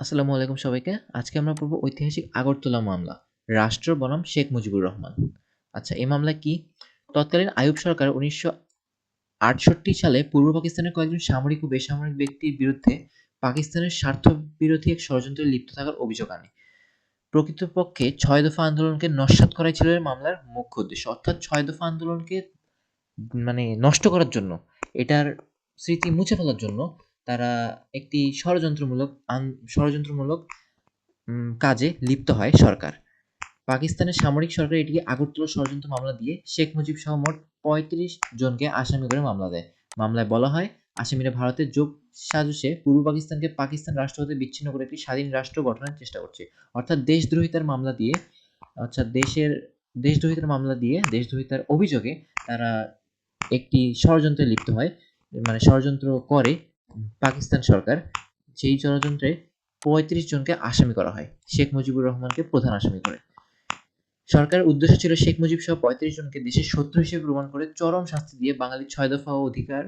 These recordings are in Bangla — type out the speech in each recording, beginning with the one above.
আসসালামু আলাইকুম সবাইকে। আজকে আমরা পড়ব ঐতিহাসিক আগরতলা মামলা। রাষ্ট্র বনাম শেখ মুজিবুর রহমান। আচ্ছা এই মামলা কি? তৎকালীন আয়ুব সরকার উনিশশো আটষট্টি সালে পূর্ব পাকিস্তানের কয়েকজন সামরিক ও বেসামরিক ব্যক্তির বিরুদ্ধে পাকিস্তানের স্বার্থ বিরোধী এক ষড়যন্ত্রে লিপ্ত থাকার অভিযোগ আনে। প্রকৃতপক্ষে ছয় দফা আন্দোলনকে নস্যাৎ করাই ছিল এই মামলার মুখ্য উদ্দেশ্য। অর্থাৎ ছয় দফা আন্দোলনকে মানে নষ্ট করার জন্য, এটার স্মৃতি মুছে ফেলার জন্য তারা একটি ষড়যন্ত্রমূলক ষড়যন্ত্রমূলক কাজে লিপ্ত হয় সরকার। পাকিস্তানের সামরিক সরকার এটিকে আগরতলা ষড়যন্ত্র মামলা দিয়ে শেখ মুজিব সহ মোট পঁয়ত্রিশ জনকে আসামি করে মামলা দেয়। মামলায় বলা হয়, আসামিরা ভারতের যোগ সাজসে পূর্ব পাকিস্তানকে পাকিস্তান রাষ্ট্র হতে বিচ্ছিন্ন করে একটি স্বাধীন রাষ্ট্র গঠনের চেষ্টা করছে। অর্থাৎ দেশদ্রোহিতার মামলা দিয়ে, অর্থাৎ দেশের, দেশদ্রোহিতার মামলা দিয়ে দেশদ্রোহিতার অভিযোগে তারা একটি ষড়যন্ত্রে লিপ্ত হয় মানে ষড়যন্ত্র করে পাকিস্তান সরকার সেই ষড়যন্ত্রে পঁয়ত্রিশ জনকে আসামি করা হয়, শেখ মুজিবুর রহমানকে প্রধান আসামি করে। সরকারের উদ্দেশ্য ছিল শেখ মুজিব সহ পঁয়ত্রিশ জনকে দেশের শত্রু হিসেবে প্রমাণ করে চরম শাস্তি দিয়ে বাঙালির ছয় দফা অধিকার,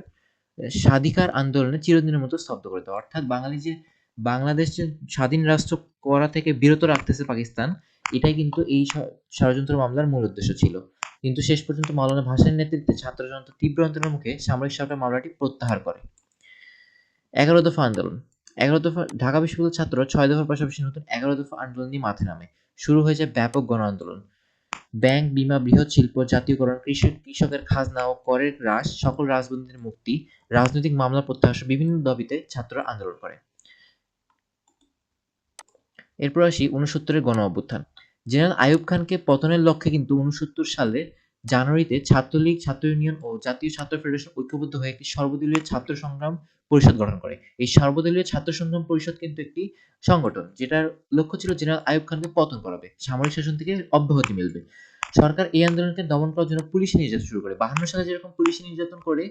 স্বাধিকার আন্দোলনে চিরদিনের মতো স্তব্ধ করে দেওয়া। অর্থাৎ বাঙালি যে বাংলাদেশ স্বাধীন রাষ্ট্র করা থেকে বিরত রাখতেছে পাকিস্তান, এটাই কিন্তু এই ষড়যন্ত্র মামলার মূল উদ্দেশ্য ছিল। কিন্তু শেষ পর্যন্ত মাওলানা ভাসানের নেতৃত্বে ছাত্র জনতা তীব্র আন্দোলনের মুখে সামরিক সরকার মামলাটি প্রত্যাহার করে। এগারো দফা আন্দোলন। এগারো দফা, ঢাকা বিশ্ববিদ্যালয়ের ছাত্র ছয় দফার পাশাপাশি নতুন এগারো দফা আন্দোলন নিয়ে নামে। শুরু হয়েছে ব্যাপক গণ আন্দোলন। ব্যাংক, বিমা, বৃহৎ শিল্প, জাতীয়করণ, কৃষক, কৃষকের খাজনা ও করের হ্রাস সকল রাজবন্দীদের মুক্তি, রাজনৈতিক মামলা প্রত্যাহার, বিভিন্ন দাবিতে ছাত্ররা আন্দোলন করে। এরপর আসি উনসত্তরের গণ অভ্যুত্থান। জেনারেল আইয়ুব খানকে পতনের লক্ষ্যে কিন্তু উনসত্তর সালে জানুয়ারিতে ছাত্রলীগ, ছাত্র ইউনিয়ন ও জাতীয় ছাত্র ফেডারেশন ঐক্যবদ্ধ হয়ে একটি সর্বদলীয় ছাত্র সংগ্রাম পরিষদ গঠন করে। এই সর্বদলীয় ছাত্র সংগ্রাম পরিষদ কিন্তু একটি সংগঠন, যেটার লক্ষ্য ছিল জেনারেল আইয়ুব খানকে পতন করাবে, সামরিক শাসন থেকে অব্যাহতি মিলবে। সরকার এই আন্দোলনকে দমন করার জন্য পুলিশ নির্যাতন শুরু করে। বাহান্ন সালে যেরকম পুলিশ নির্যাতন করে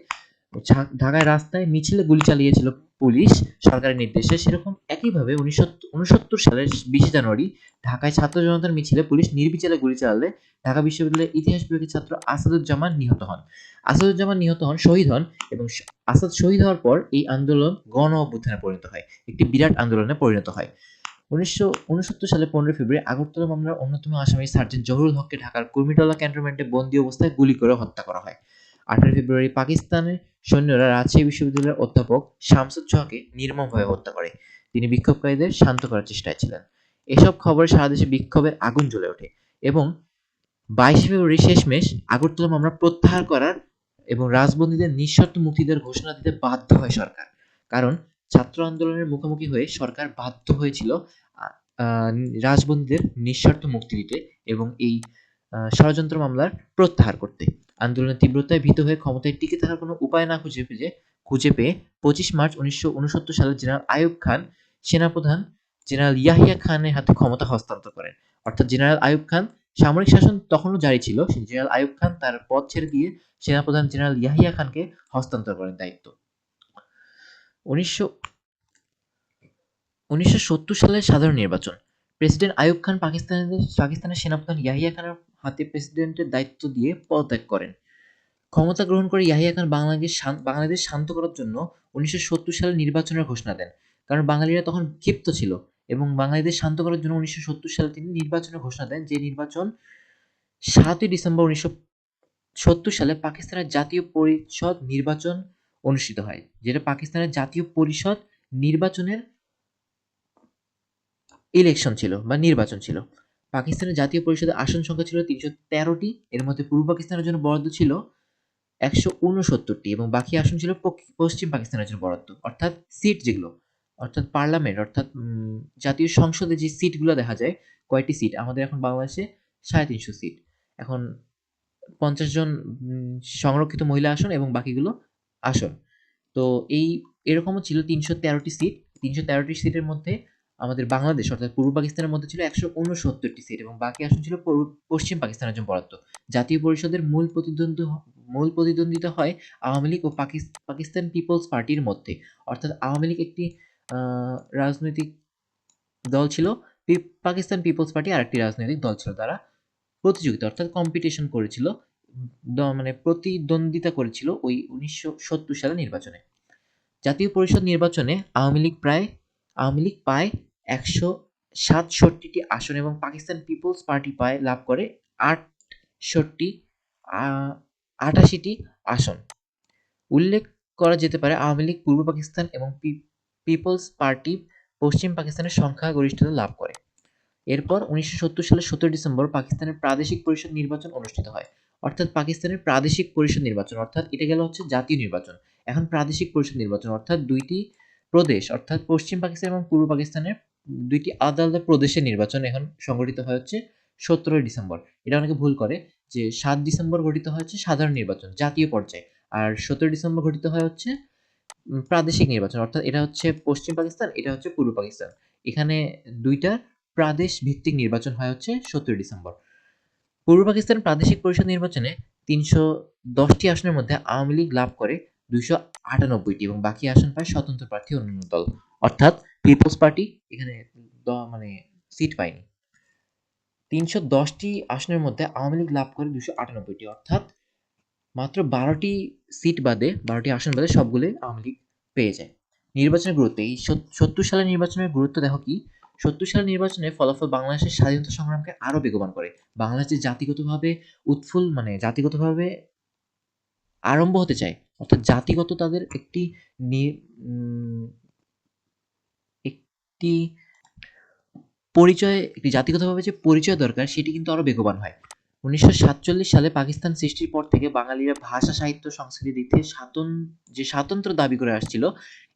ঢাকায় রাস্তায় মিছিলে গুলি চালিয়েছিল পুলিশ সরকারের নির্দেশে। সেরকম একইভাবে উনিশশো উনসত্তর সালের বিশে জানুয়ারি ঢাকায় ছাত্র জনতার মিছিলে পুলিশ নির্বিচারে গুলি চালালে ঢাকা বিশ্ববিদ্যালয়ের ইতিহাস বিভাগের ছাত্র আসাদুজ্জামান নিহত হন। আসাদুজ্জামান নিহত হন শহীদ হন এবং আসাদ শহীদ হওয়ার পর এই আন্দোলন গণ অভ্যুত্থানে পরিণত হয়, একটি বিরাট আন্দোলনে পরিণত হয়। উনিশশো উনসত্তর সালে পনেরো ফেব্রুয়ারি আগরতলা মামলার অন্যতম আসামি সার্জেন্ট জহুরুল হককে ঢাকার কুর্মিটলা ক্যান্টনমেন্টে বন্দী অবস্থায় গুলি করে হত্যা করা হয়। আঠারো ফেব্রুয়ারি পাকিস্তানের সৈন্যরা রাজশাহী বিশ্ববিদ্যালয়ের অধ্যাপক শামসুদ সোহাকে নির্মমভাবে হত্যা করে। তিনি বিক্ষোভকারীদের শান্ত করার চেষ্টায় ছিলেন। এসব খবরে সারা দেশে বিক্ষোভের আগুন জ্বলে ওঠে এবং বাইশে ফেব্রুয়ারি শেষমেশ আগরতলা মামলা প্রত্যাহার করার এবং রাজবন্দীদের নিঃশর্ত মুক্তি দেওয়ার ঘোষণা দিতে বাধ্য হয় সরকার। কারণ ছাত্র আন্দোলনের মুখোমুখি হয়ে সরকার বাধ্য হয়েছিল রাজবন্দীদের নিঃশর্ত মুক্তি দিতে এবং এই ষড়যন্ত্র মামলার প্রত্যাহার করতে। আন্দোলনের তীব্রতায় ভীত হয়ে ক্ষমতায় টিকে থাকার কোনো উপায় না খুঁজে খুঁজে খুঁজে পেয়ে পঁচিশ মার্চ উনিশশো উনসত্তর সালে জেনারেল আয়ুব খান সেনাপ্রধান জেনারেল ইয়াহিয়া খানের হাতে ক্ষমতা হস্তান্তর করেন। অর্থাৎ জেনারেল আয়ুব খান সামরিক শাসন তখনও জারি ছিল জেনারেল আয়ুব খান তার পদ ছেড়ে দিয়ে সেনাপ্রধান জেনারেল ইয়াহিয়া খানকে হস্তান্তর করেন দায়িত্ব। উনিশশো উনিশশো সালের সাধারণ নির্বাচন। প্রেসিডেন্ট আইয়ুব খান পাকিস্তানের পাকিস্তানের সেনাপ্রধান ইয়াহিয়া খানের হাতে প্রেসিডেন্টের দায়িত্ব দিয়ে পদত্যাগ করেন। ক্ষমতা গ্রহণ করে ইয়াহিয়া খান বাংলাদেশ বাংলাদেশ শান্ত করার জন্য উনিশশো সত্তর সালে নির্বাচনের ঘোষণা দেন। কারণ বাঙালিরা তখন ক্ষিপ্ত ছিল এবং বাঙালিদের শান্ত করার জন্য উনিশশো সত্তর সালে তিনি নির্বাচনের ঘোষণা দেন, যে নির্বাচন সাতই ডিসেম্বর উনিশশো সত্তর সালে পাকিস্তানের জাতীয় পরিষদ নির্বাচন অনুষ্ঠিত হয়, যেটা পাকিস্তানের জাতীয় পরিষদ নির্বাচনের ইলেকশন ছিল বা নির্বাচন ছিল। পাকিস্তানের জাতীয় পরিষদের আসন সংখ্যা ছিল তিনশো তেরোটি। এর মধ্যে পূর্ব পাকিস্তানের জন্য বরাদ্দ ছিল একশো উনসত্তরটি এবং বাকি আসন ছিল পশ্চিম পাকিস্তানের জন্য বরাদ্দ। অর্থাৎ সিট যেগুলো, অর্থাৎ পার্লামেন্ট অর্থাৎ জাতীয় সংসদে যে সিটগুলো দেখা যায়, কয়টি সিট আমাদের এখন বাংলাদেশে সাড়ে তিনশো সিট এখন পঞ্চাশ জন সংরক্ষিত মহিলা আসন এবং বাকিগুলো আসন। তো এই এরকমও ছিল তিনশো তেরোটি সিট তিনশো তেরোটি সিটের মধ্যে আমাদের বাংলাদেশ, অর্থাৎ পূর্ব পাকিস্তানের মধ্যে ছিল একশো উনসত্তরটি সিট এবং বাকি আসন ছিল পশ্চিম পাকিস্তানের জন্য বরাদ্দ। জাতীয় পরিষদের মূল প্রতিদ্বন্দ্বী মূল প্রতিদ্বন্দ্বিতা হয় আওয়ামী লীগ ও পাকিস- পাকিস্তান পিপলস পার্টির মধ্যে। অর্থাৎ আওয়ামী লীগ একটি রাজনৈতিক দল ছিল পাকিস্তান পিপলস পার্টি আরেকটি রাজনৈতিক দল ছিল তারা প্রতিযোগিতা, অর্থাৎ কম্পিটিশন করেছিল মানে প্রতিদ্বন্দ্বিতা করেছিল ওই উনিশশো সত্তর সালের নির্বাচনে। জাতীয় পরিষদ নির্বাচনে আওয়ামী লীগ প্রায়, আওয়ামী লীগ পায় একশো সাতষট্টিটি আসন এবং পাকিস্তান পিপলস পার্টি পায়, লাভ করে আটষট্টি আটাশিটি আসন। উল্লেখ করা যেতে পারে আওয়ামী লীগ, পূর্ব পাকিস্তান এবং পিপলস পার্টি পশ্চিম পাকিস্তানের সংখ্যাগরিষ্ঠতা লাভ করে। এরপর উনিশশো সত্তর সালের সতেরো ডিসেম্বর পাকিস্তানের প্রাদেশিক পরিষদ নির্বাচন অনুষ্ঠিত হয়। অর্থাৎ পাকিস্তানের প্রাদেশিক পরিষদ নির্বাচন, অর্থাৎ এটা গেল হচ্ছে জাতীয় নির্বাচন। এখন প্রাদেশিক পরিষদ নির্বাচন, অর্থাৎ দুইটি প্রদেশ, অর্থাৎ পশ্চিম পাকিস্তান এবং পূর্ব পাকিস্তানের দুইটি আলাদা আলাদা প্রদেশের নির্বাচন এখন সংগঠিত হয় হচ্ছে সতেরোই ডিসেম্বর। এটা অনেকে ভুল করে যে সাত ডিসেম্বর গঠিত হয় হচ্ছে সাধারণ নির্বাচন, জাতীয় পর্যায়ে। আর সতেরো ডিসেম্বর গঠিত হয় হচ্ছে প্রাদেশিক নির্বাচন, অর্থাৎ এটা হচ্ছে পশ্চিম পাকিস্তান, এটা হচ্ছে পূর্ব পাকিস্তান। এখানে দুইটা প্রাদেশ ভিত্তিক নির্বাচন হয় হচ্ছে সতেরো ডিসেম্বর। পূর্ব পাকিস্তান প্রাদেশিক পরিষদ নির্বাচনে তিনশো দশটি আসনের মধ্যে আওয়ামী লীগ লাভ করে দুইশো আটানব্বইটি এবং বাকি আসন পায় স্বতন্ত্র প্রার্থী অন্যান্য দল। অর্থাৎ পিপলস পার্টি এখানে মানে সিট পায়নি। তিনশো দশটি আসনের মধ্যে আওয়ামী লীগ লাভ করে দুশো আটানব্বইটি। অর্থাৎ মাত্র বারোটি সিট বাদে, বারোটি আসন বাদে সবগুলোই আওয়ামী লীগ পেয়ে যায়। নির্বাচনের গুরুত্ব, এই সত্তর সালের নির্বাচনের গুরুত্ব দেখো কি? সত্তর সালের নির্বাচনের ফলাফল বাংলাদেশের স্বাধীনতা সংগ্রামকে আরও বেগবান করে। বাংলাদেশ জাতিগতভাবে উৎফুল মানে জাতিগতভাবে আরম্ভ হতে চায়, অর্থাৎ জাতিগত তাদের একটি একটি পরিচয়, একটি জাতিগতভাবে যে পরিচয় দরকার, সেটি কিন্তু আরও বেগবান হয়। উনিশশো সাতচল্লিশ সালে পাকিস্তান সৃষ্টির পর থেকে বাঙালিরা ভাষা, সাহিত্য, সংস্কৃতি দিক থেকে স্বাতন, যে স্বাতন্ত্র দাবি করে আসছিল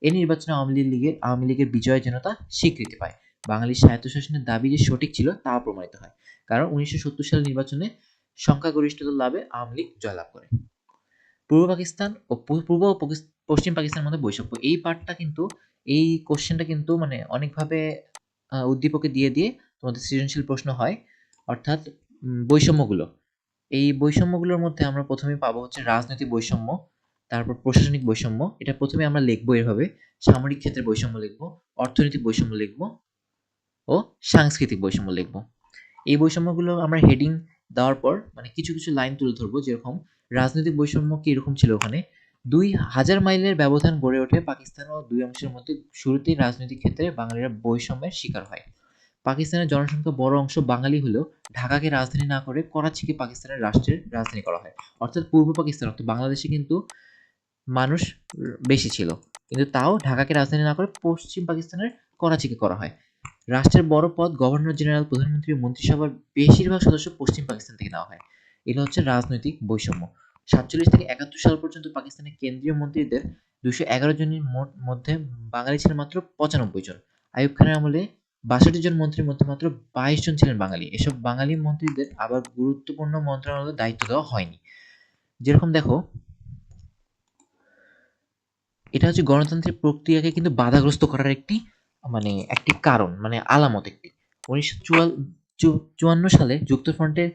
এই নির্বাচনে আওয়ামী লীগের আওয়ামী লীগের বিজয় যেন তা স্বীকৃতি পায়। বাঙালির স্বায়ত্তশাসনের দাবি যে সঠিক ছিল তা প্রমাণিত হয়। কারণ উনিশশো সত্তর সালের নির্বাচনে সংখ্যাগরিষ্ঠতা লাভে আওয়ামী লীগ জয়লাভ করে। পূর্ব পাকিস্তান ও পূর্ব পশ্চিম পাকিস্তানের মধ্যে বৈষম্য। এই পার্টটা কিন্তু এই কোশ্চেনটা কিন্তু মানে অনেকভাবে উদ্দীপকে দিয়ে দিয়ে তোমাদের সৃজনশীল প্রশ্ন হয়। অর্থাৎ বৈষম্যগুলো। এই বৈষম্যগুলোর মধ্যে আমরা প্রথমে পাবো হচ্ছে রাজনৈতিক বৈষম্য, তারপর প্রশাসনিক বৈষম্য। এটা প্রথমে আমরা লিখব এভাবে। সামরিক ক্ষেত্রে বৈষম্য লিখব, অর্থনৈতিক বৈষম্য লিখব ও সাংস্কৃতিক বৈষম্য লিখব। এই বৈষম্যগুলো আমরা হেডিং দেওয়ার পর মানে কিছু কিছু লাইন তুলে ধরবো যেরকম, রাজনৈতিক বৈষম্য কি এরকম ছিল ওখানে? দুই হাজার মাইলের ব্যবধান গড়ে ওঠে পাকিস্তান ও দুই অংশের মধ্যে। শুরুতেই রাজনৈতিক ক্ষেত্রে বাঙালিরা বৈষম্যের শিকার হয়। পাকিস্তানের জনসংখ্যা বড় অংশ বাঙালি হলেও ঢাকাকে রাজধানী না করে করাচিকে পাকিস্তানের রাষ্ট্রের রাজধানী করা হয়। অর্থাৎ পূর্ব পাকিস্তান, অর্থাৎ বাংলাদেশে কিন্তু মানুষ বেশি ছিল। কিন্তু তাও ঢাকাকে রাজধানী না করে পশ্চিম পাকিস্তানের করাচিকে করা হয়। রাষ্ট্রের বড় পদ গভর্নর জেনারেল, প্রধানমন্ত্রী মন্ত্রিসভার বেশিরভাগ সদস্য পশ্চিম পাকিস্তান থেকে নেওয়া হয়। এটা হচ্ছে রাজনৈতিক বৈষম্য। সাতচল্লিশ থেকে একাত্তর সাল পর্যন্ত পাকিস্তানের কেন্দ্রীয় মন্ত্রীদের দুশো এগারো জনের মধ্যে বাঙালি ছিলেন মাত্র পঁচানব্বই জন। আইয়ুব খানের আমলে বাষট্টি জন মন্ত্রীর মধ্যে মাত্র বাইশ জন ছিলেন বাঙালি। এসব বাঙালি মন্ত্রীদের আবার গুরুত্বপূর্ণ মন্ত্রণালয়ের দায়িত্ব দেওয়া হয়নি। যেরকম দেখো, এটা হচ্ছে গণতান্ত্রিক প্রক্রিয়াকে কিন্তু বাধাগ্রস্ত করার একটি মানে একটি কারণ মানে আলামত একটি। উনিশশো চুয়ান্ন সালে যুক্তফ্রন্টের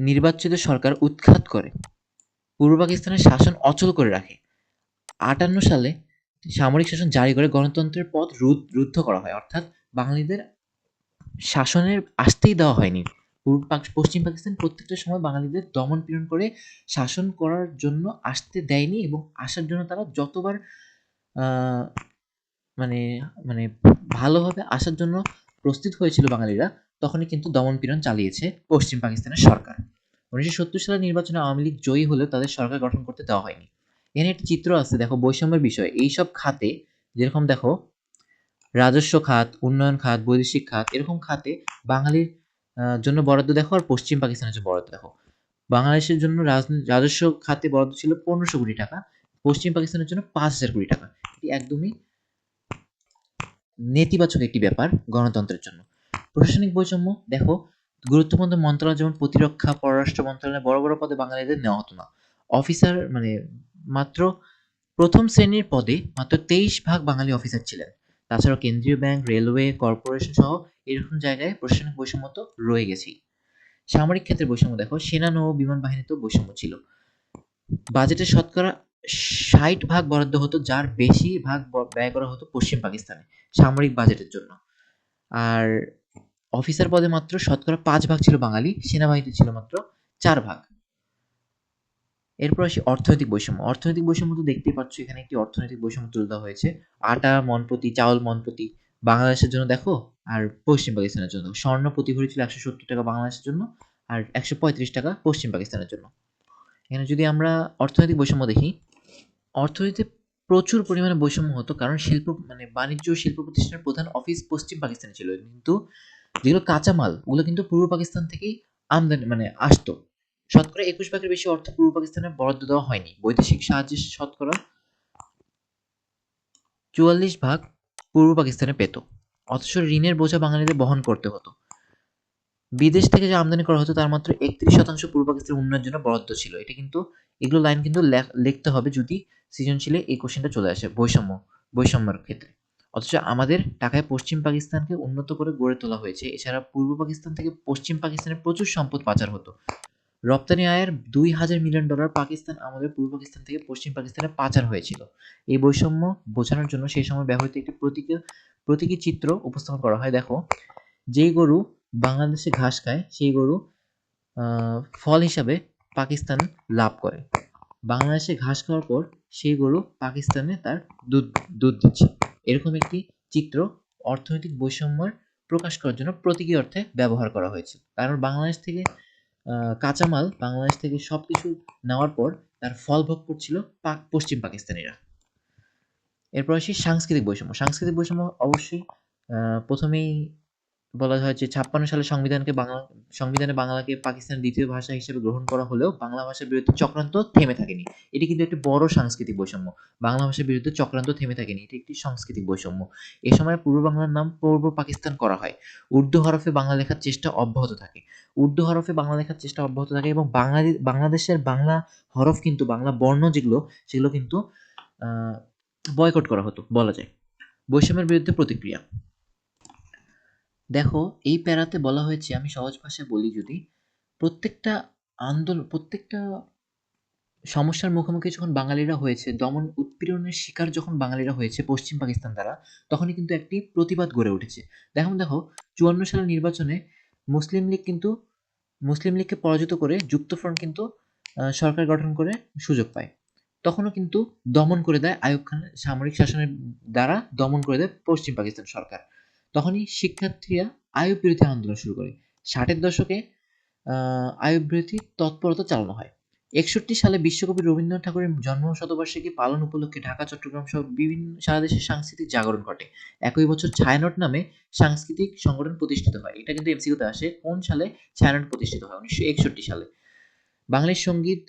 নির্বাচিত সরকার উৎখাত করে। পূর্ব পাকিস্তানের শাসন অচল করে রাখে। আটান্ন সালে সামরিক শাসন জারি করে গণতন্ত্রের পথ রুদ্ধ করা হয়। অর্থাৎ বাঙালিদের শাসনের আসতেই দেওয়া হয়নি। পূর্ব পশ্চিম পাকিস্তান প্রত্যেকটা সময় বাঙালিদের দমন পীড়ন করে শাসন করার জন্য আসতে দেয়নি এবং আসার জন্য তারা যতবার মানে মানে ভালোভাবে আসার জন্য প্রস্তুত হয়েছিল বাঙালিরা তখনই কিন্তু দমন পীড়ন চালিয়েছে পশ্চিম পাকিস্তানের সরকার। উনিশশো সত্তর সালের নির্বাচনে আওয়ামী লীগ জয়ী হলেও তাদের সরকার গঠন করতে দেওয়া হয়নি। এখানে একটি চিত্র আছে, দেখো, বৈষম্যের বিষয়। এইসব খাতে, যেরকম দেখো, রাজস্ব খাত, উন্নয়ন খাত, বৈদেশিক খাত, এরকম খাতে বাঙালির জন্য বরাদ্দ দেখো আর পশ্চিম পাকিস্তানের জন্য বরাদ্দ দেখো। বাংলাদেশের জন্য রাজস্ব খাতে বরাদ্দ ছিল পনেরোশো কোটি টাকা, পশ্চিম পাকিস্তানের জন্য পাঁচ হাজার কোটি টাকা। এটি একদমই নেতিবাচক একটি ব্যাপার গণতন্ত্রের জন্য। প্রশাসনিক বৈষম্য, দেখো, গুরুত্বপূর্ণ মন্ত্রণালয় যেমন প্রতিরক্ষা, পররাষ্ট্র মন্ত্রণালয়ে বড় বড় পদে বাঙালিদের নেওয়া হতো না। অফিসার মানে মাত্র প্রথম শ্রেণির পদে মাত্র তেইশ ভাগ বাঙালি অফিসার ছিলেন। তাছাড়াও কেন্দ্রীয় ব্যাংক, রেলওয়ে, কর্পোরেশন সহ এরকম জায়গায় প্রশাসনিক বৈষম্য তো রয়ে গেছেই। সামরিক ক্ষেত্রে বৈষম্য, দেখো, সেনা নৌ, বিমান বাহিনীতেও বৈষম্য ছিল। বাজেটের শতকরা ষাট ভাগ বরাদ্দ হতো, যার বেশি ভাগ ব্যয় করা হতো পশ্চিম পাকিস্তানে সামরিক বাজেটের জন্য। আর অফিসার পদে মাত্র শতকরা পাঁচ ভাগ ছিল বাঙালি, সেনাবাহিনীতে ছিল মাত্র চার ভাগ। এরপর আসি অর্থনৈতিক বৈষম্য। অর্থনৈতিক বৈষম্য তো দেখতেই পাচ্ছ, এখানে একটি অর্থনৈতিক বৈষম্য তুলে দেওয়া হয়েছে। আটা মন প্রতি চাউল মন প্রতি বাংলাদেশের জন্য দেখো, আর পশ্চিম পাকিস্তানের জন্য। স্বর্ণ প্রতি ভরি ছিল একশো সত্তর টাকা বাংলাদেশের জন্য, আর একশো পঁয়ত্রিশ টাকা পশ্চিম পাকিস্তানের জন্য। এখানে যদি আমরা অর্থনৈতিক বৈষম্য দেখি, অর্থনীতিতে প্রচুর পরিমাণে বৈষম্য হতো, কারণ শিল্প মানে বাণিজ্য শিল্প প্রতিষ্ঠানের প্রধান অফিস পশ্চিম পাকিস্তানে ছিল। কিন্তু যেগুলো কাঁচামাল, ওগুলো কিন্তু পূর্ব পাকিস্তান থেকেই আমদানি মানে আসতো। শতকরা একুশ ভাগের বেশি অর্থ পূর্ব পাকিস্তানে বরাদ্দ দেওয়া হয়নি। বৈদেশিক সাহায্যের শতকরা চুয়াল্লিশ ভাগ পূর্ব পাকিস্তানে পেত। অথচ ঋণের বোঝা বাঙালিদের বহন করতে হতো। বিদেশ থেকে যে আমদানি করা হতো, তার মাত্র একত্রিশ শতাংশ পূর্ব পাকিস্তানের উন্নয়নের জন্য বরাদ্দ ছিল। এটা কিন্তু, এগুলো লাইন কিন্তু লেখ- লিখতে হবে যদি সৃজনশীলে এই কোশ্চেনটা চলে আসে বৈষম্য, বৈষম্যের ক্ষেত্রে। অথচ আমাদের টাকায় পশ্চিম পাকিস্তানকে উন্নত করে গড়ে তোলা হয়েছে। এছাড়া পূর্ব পাকিস্তান থেকে পশ্চিম পাকিস্তানে প্রচুর সম্পদ পাচার হতো। রপ্তানি আয়ের দুই হাজার মিলিয়ন ডলার পাকিস্তান আমাদের পূর্ব পাকিস্তান থেকে পশ্চিম পাকিস্তানে পাচার হয়েছিল। এই বৈষম্য বোঝানোর জন্য সেই সময় ব্যবহৃত একটি প্রতীকী প্রতীকী চিত্র উপস্থাপন করা হয়। দেখো, যেই গরু বাংলাদেশে ঘাস খায়, সেই গরু ফল হিসাবে পাকিস্তান লাভ করে। বাংলাদেশে ঘাস খাওয়ার পর সেই গরু পাকিস্তানে তার দুধ দুধ দিচ্ছে। এরকম একটি চিত্র অর্থনৈতিক বৈষম্যের প্রকাশ করার জন্য প্রতীকী অর্থে ব্যবহার করা হয়েছে। কারণ বাংলাদেশ থেকে কাঁচামাল বাংলাদেশ থেকে সব কিছু নেওয়ার পর তার ফল ভোগ করছিল পাক পশ্চিম পাকিস্তানিরা। এরপর আসি সাংস্কৃতিক বৈষম্য। সাংস্কৃতিক বৈষম্য অবশ্যই প্রথমেই বলা হয় যে ছাপ্পান্ন সালে সংবিধানকে বাংলা, সংবিধানে বাংলাকে পাকিস্তানের দ্বিতীয় ভাষা হিসেবে গ্রহণ করা হলেও বাংলা ভাষার বিরুদ্ধে চক্রান্ত থেমে থাকেনি। এটি কিন্তু একটি বড় সাংস্কৃতিক বৈষম্য। বাংলা ভাষার বিরুদ্ধে চক্রান্ত থেমে থাকেনি। এটি একটি সাংস্কৃতিক বৈষম্য। এ সময় পূর্ব বাংলার নাম পূর্ব পাকিস্তান করা হয়। উর্দু হরফে বাংলা লেখার চেষ্টা অব্যাহত থাকে। উর্দু হরফে বাংলা লেখার চেষ্টা অব্যাহত থাকে এবং বাঙালি বাংলাদেশের বাংলা হরফ কিন্তু, বাংলা বর্ণ যেগুলো, সেগুলো কিন্তু বয়কট করা হতো, বলা যায়। বৈষম্যের বিরুদ্ধে প্রতিক্রিয়া। দেখো, এই প্যারাতে বলা হয়েছে, আমি সহজ ভাষায় বলি যদি, প্রত্যেকটা আন্দোলন প্রত্যেকটা সমস্যার মুখোমুখি যখন বাঙালিরা হয়েছে, দমন উৎপীড়নের শিকার যখন বাঙালিরা হয়েছে পশ্চিম পাকিস্তান দ্বারা, তখনই কিন্তু একটি প্রতিবাদ গড়ে উঠেছে। দেখুন দেখো, চুয়ান্ন সালের নির্বাচনে মুসলিম লীগ কিন্তু, মুসলিম লীগকে পরাজিত করে যুক্তফ্রন্ট কিন্তু সরকার গঠন করে সুযোগ পায়। তখনও কিন্তু দমন করে দেয় আয়ুব খানের সামরিক শাসনের দ্বারা দমন করে দেয় পশ্চিম পাকিস্তান সরকার। তখনই শিক্ষার্থীরা আইয়ুব বিরোধী আন্দোলন শুরু করে। ষাটের দশকে আহ, বিরোধী তৎপরতা চালানো হয়। একষট্টি সালে বিশ্বকবি রবীন্দ্রনাথ ঠাকুরের জন্ম শতবার্ষিকী পালন উপলক্ষে ঢাকা চট্টগ্রাম সহ বিভিন্ন সারা দেশে সাংস্কৃতিক জাগরণ ঘটে। একই বছর ছায়ানট নামে সাংস্কৃতিক সংগঠন প্রতিষ্ঠিত হয়। এটা কিন্তু এমসিকিউতে আসে কোন সালে ছায়ানট প্রতিষ্ঠিত হয়? উনিশশো একষট্টি সালে। বাংলাদেশ সংগীত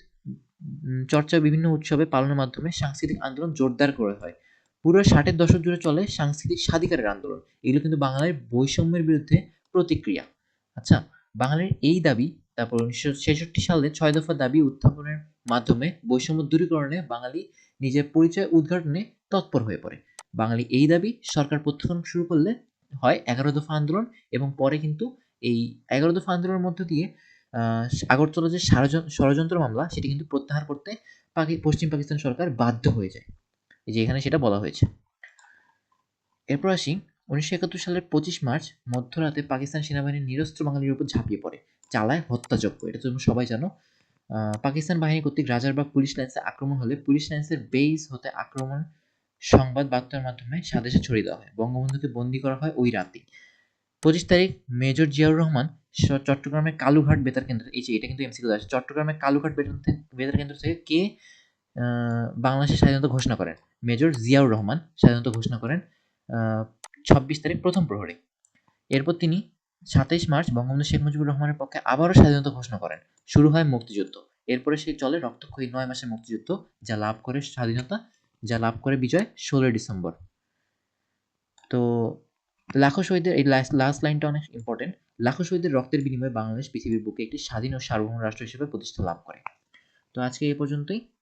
চর্চা বিভিন্ন উৎসবে পালনের মাধ্যমে সাংস্কৃতিক আন্দোলন জোরদার করে হয়। পুরো ষাটের দশক জুড়ে চলে সাংস্কৃতিক স্বাধিকারের আন্দোলন। এগুলো কিন্তু বাঙালির বৈষম্যের বিরুদ্ধে প্রতিক্রিয়া। আচ্ছা বাঙালির এই দাবি, তারপর উনিশশো ছেষট্টি সালে ছয় দফা দাবি উত্থাপনের মাধ্যমে বৈষম্য দূরীকরণে বাঙালি নিজের পরিচয় উদ্ঘাটনে তৎপর হয়ে পড়ে। বাঙালি এই দাবি সরকার প্রত্যাখ্যান শুরু করলে হয় এগারো দফা আন্দোলন এবং পরে কিন্তু এই এগারো দফা আন্দোলনের মধ্য দিয়ে আগরতলা যে ষড়যন্ত্র মামলা, সেটি কিন্তু প্রত্যাহার করতে পশ্চিম পাকিস্তান সরকার বাধ্য হয়ে যায়। এই যে এখানে সেটা বলা হয়েছে। এরপর আসি, উনিশশো একাত্তর সালের পঁচিশ মার্চ, মধ্যরাতে পাকিস্তান সেনাবাহিনী নিরস্ত্র বাঙালির উপর ঝাঁপিয়ে পড়ে, চালায় হত্যাযজ্ঞ। এটা তো তোমরা সবাই জানো। পাকিস্তান বাহিনী কর্তৃক রাজারবাগ পুলিশ লাইন্সে আক্রমণ হলে পুলিশ লাইন্সের বেইস হতে আক্রমণ সংবাদ বার্তার মাধ্যমে স্বদেশে ছড়িয়ে দেওয়া হয়। বঙ্গবন্ধুকে বন্দি করা হয় ওই রাতেই পঁচিশ তারিখ, মেজর জিয়াউর রহমান চট্টগ্রামের কালুঘাট বেতার কেন্দ্র এই যে এটা কিন্তু এমসিকিউ আছে। চট্টগ্রামের কালুঘাট বেতার বেতার কেন্দ্র থেকে কে বাংলাদেশের স্বাধীনতা ঘোষণা করেন। মেজর জিয়াউর রহমান স্বাধীনতা ঘোষণা করেন ছাব্বিশ তারিখ প্রথম প্রহরে। এরপর তিনি সাতাইশ মার্চ বঙ্গবন্ধু শেখ মুজিবুর রহমানের পক্ষে আবারও স্বাধীনতা ঘোষণা করেন। শুরু হয় মুক্তিযুদ্ধ। এরপরে সেই চলে রক্তক্ষয়ী নয় মাসের মুক্তিযুদ্ধ, যা লাভ করে স্বাধীনতা, যা লাভ করে বিজয় ষোলোই ডিসেম্বর। তো লাখো শহীদের এই লাস্ট লাইনটা অনেক ইম্পর্টেন্ট লাখো শহীদের রক্তের বিনিময়ে বাংলাদেশ পৃথিবীর বুকে একটি স্বাধীন ও সার্বভৌম রাষ্ট্র হিসেবে প্রতিষ্ঠা লাভ করে। তো আজকে এই পর্যন্তই।